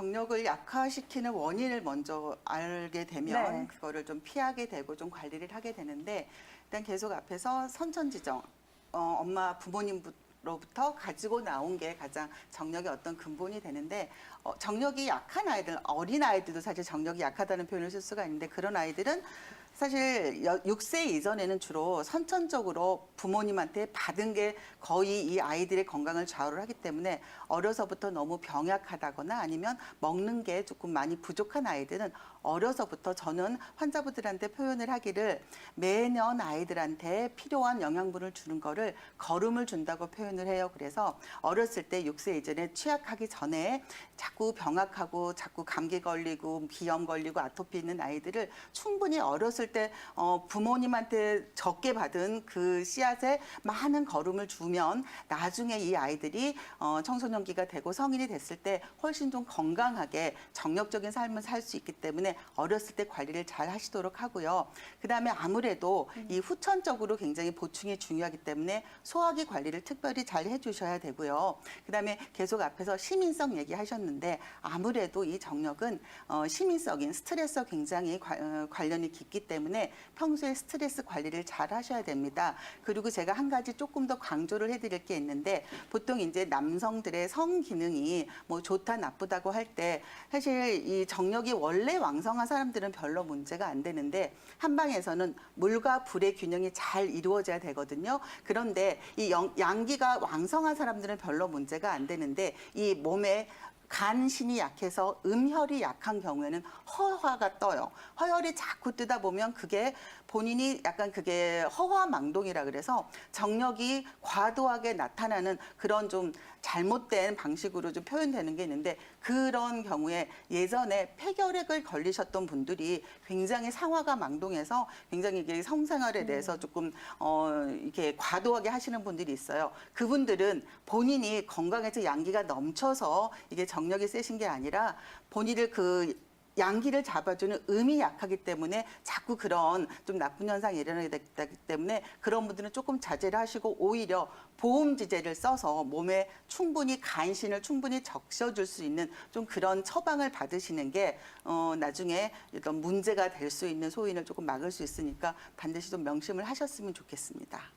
정력을 약화시키는 원인을 먼저 알게 되면 네. 그거를 좀 피하게 되고 좀 관리를 하게 되는데 일단 계속 앞에서 선천지정 어, 엄마 부모님으로부터 가지고 나온 게 가장 정력의 어떤 근본이 되는데 어, 정력이 약한 아이들 어린 아이들도 사실 정력이 약하다는 표현을 쓸 수가 있는데 그런 아이들은 사실 여- 6세 이전에는 주로 선천적으로 부모님한테 받은 게 거의 이 아이들의 건강을 좌우를 하기 때문에 어려서부터 너무 병약하다거나 아니면 먹는 게 조금 많이 부족한 아이들은 어려서부터 저는 환자분들한테 표현을 하기를 매년 아이들한테 필요한 영양분을 주는 거를 거름을 준다고 표현을 해요. 그래서 어렸을 때 6세 이전에 취약하기 전에 자꾸 병약하고 자꾸 감기 걸리고 비염 걸리고 아토피 있는 아이들을 충분히 어렸을 때 어, 부모님한테 적게 받은 그 씨앗에 많은 거름을 주면 나중에 이 아이들이 어, 청소년기가 되고 성인이 됐을 때 훨씬 좀 건강하게 정력적인 삶을 살 수 있기 때문에 어렸을 때 관리를 잘 하시도록 하고요. 그다음에 아무래도 이 후천적으로 굉장히 보충이 중요하기 때문에 소화기 관리를 특별히 잘 해주셔야 되고요. 그다음에 계속 앞에서 시민성 얘기하셨는데 아무래도 이 정력은 어, 시민성인 스트레스와 굉장히 과- 어, 관련이 깊기 때문에 평소에 스트레스 관리를 잘 하셔야 됩니다. 그리고 제가 한 가지 조금 더 강조를 해드릴 게 있는데 보통 이제 남성들의 성 기능이 뭐 좋다 나쁘다고 할 때 사실 이 정력이 원래 왕성한 사람들은 별로 문제가 안 되는데 한방에서는 물과 불의 균형이 잘 이루어져야 되거든요. 그런데 이 영- 양기가 왕성한 사람들은 별로 문제가 안 되는데 이 몸에 간신이 약해서 음혈이 약한 경우에는 허화가 떠요. 허혈이 자꾸 뜨다 보면 그게 본인이 약간 그게 허화망동이라 그래서 정력이 과도하게 나타나는 그런 좀 잘못된 방식으로 좀 표현되는 게 있는데 그런 경우에 예전에 폐결핵을 걸리셨던 분들이 굉장히 상화가 망동해서 굉장히 이게 성생활에 대해서 조금 어 이렇게 과도하게 하시는 분들이 있어요. 그분들은 본인이 건강해서 양기가 넘쳐서 이게 정 력이 세신 게 아니라 본인을 그 양기를 잡아주는 음이 약하기 때문에 자꾸 그런 좀 나쁜 현상이 일어나게 되기 때문에 그런 분들은 조금 자제를 하시고 오히려 보험지제를 써서 몸에 충분히 간신을 충분히 적셔줄 수 있는 좀 그런 처방을 받으시는 게 어, 나중에 어떤 문제가 될 수 있는 소인을 조금 막을 수 있으니까 반드시 좀 명심을 하셨으면 좋겠습니다.